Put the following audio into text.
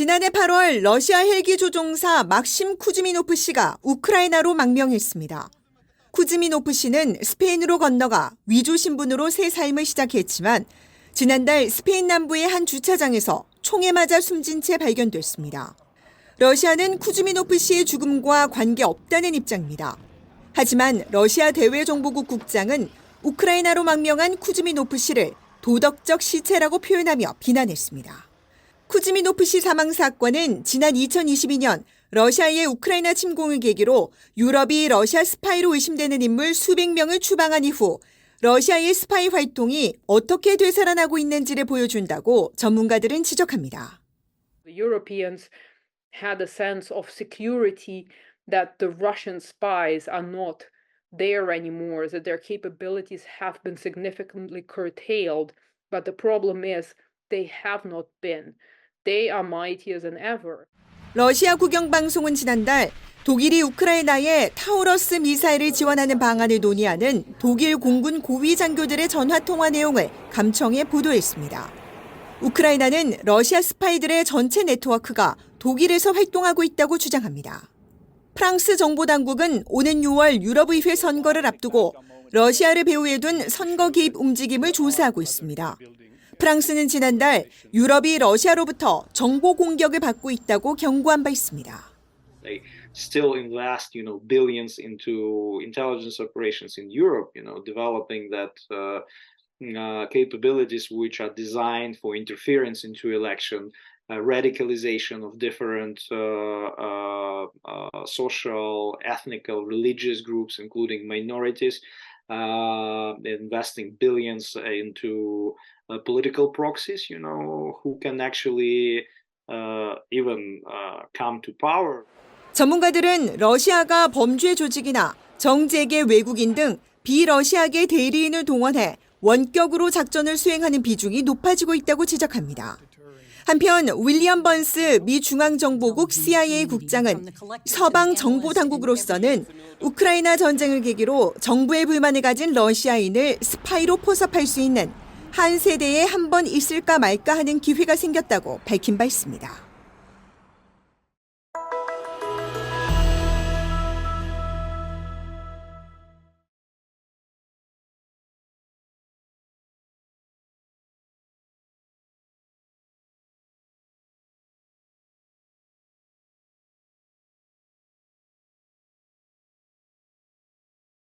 지난해 8월 러시아 헬기 조종사 막심 쿠즈미노프 씨가 우크라이나로 망명했습니다. 쿠즈미노프 씨는 스페인으로 건너가 위조 신분으로 새 삶을 시작했지만 지난달 스페인 남부의 한 주차장에서 총에 맞아 숨진 채 발견됐습니다. 러시아는 쿠즈미노프 씨의 죽음과 관계없다는 입장입니다. 하지만 러시아 대외정보국 국장은 우크라이나로 망명한 쿠즈미노프 씨를 도덕적 시체라고 표현하며 비난했습니다. 쿠즈미노프 씨 사망 사건은 지난 2022년 러시아의 우크라이나 침공을 계기로 유럽이 러시아 스파이로 의심되는 인물 수백 명을 추방한 이후 러시아의 스파이 활동이 어떻게 되살아나고 있는지를 보여준다고 전문가들은 지적합니다. There anymore, that their capabilities have been significantly curtailed. But the problem is they have not been. They are mightier than ever. 러시아 국영방송은 지난달 독일이 우크라이나에 타우러스 미사일을 지원하는 방안을 논의하는 독일 공군 고위 장교들의 전화 통화 내용을 감청해 보도했습니다. 우크라이나는 러시아 스파이들의 전체 네트워크가 독일에서 활동하고 있다고 주장합니다. 프랑스 정보 당국은 오는 6월 유럽의회 선거를 앞두고 러시아를 배후에 둔 선거 개입 움직임을 조사하고 있습니다. 프랑스는 지난달 유럽이 러시아로부터 정보 공격을 받고 있다고 경고한 바 있습니다. they still invest you know billions into intelligence operations in Europe you know developing that uh, uh, capabilities which are designed for interference into election uh, radicalization of different uh, uh, uh, social ethnical religious groups including minorities Uh, investing billions into uh, political proxies you know who can actually uh, even uh, come to power 전문가들은 러시아가 범죄 조직이나 정재계 외국인 등 비러시아계 대리인을 동원해 원격으로 작전을 수행하는 비중이 높아지고 있다고 지적합니다. 한편 윌리엄 번스 미 중앙정보국 CIA 국장은 서방 정보 당국으로서는 우크라이나 전쟁을 계기로 정부의 불만을 가진 러시아인을 스파이로 포섭할 수 있는 한 세대에 한 번 있을까 말까 하는 기회가 생겼다고 밝힌 바 있습니다.